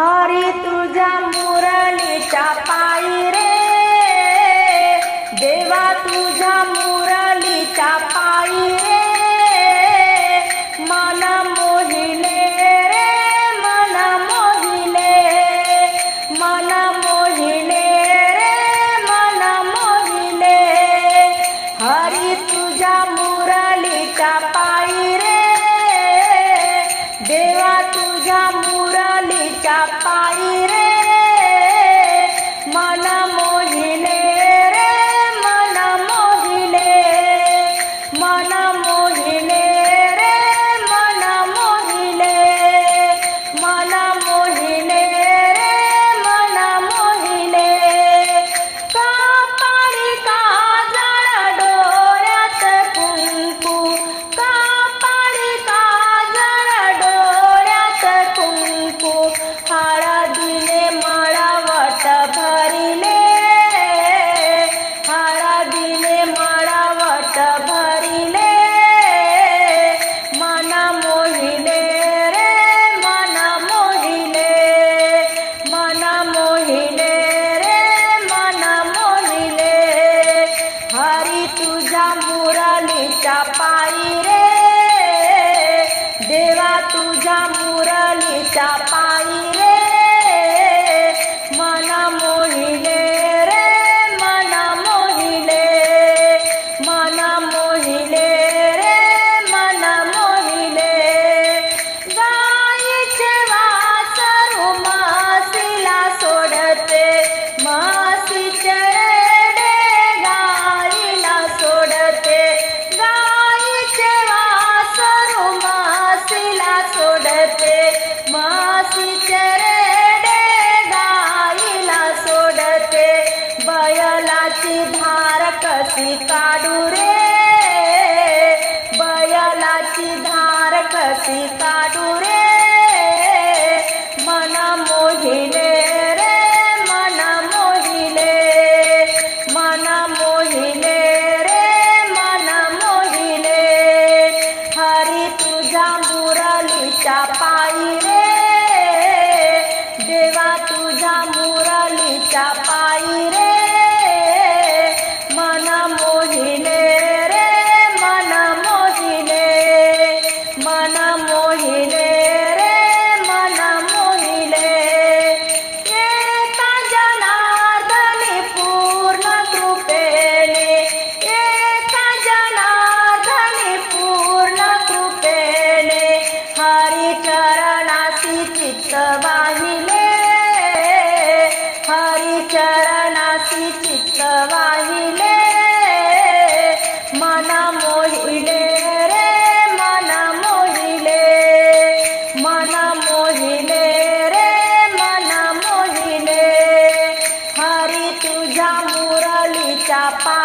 हरी तुझ्या मुरलीच्या पायी रे. देवा तुझ्या मुरलीच्या पायी रे. तुझ्या मुरलीच्या पायी रे. मन मोहिने पायी रे. देवा तुझ्या मुरलीच्या पा कशी काढू रे. बयालाची धार कशी काढू रे? मन मोहिले रे मन मोहिले. मन मोहिले रे मन मोहिले. हरी तुझ्या मुरलीच्या Pá.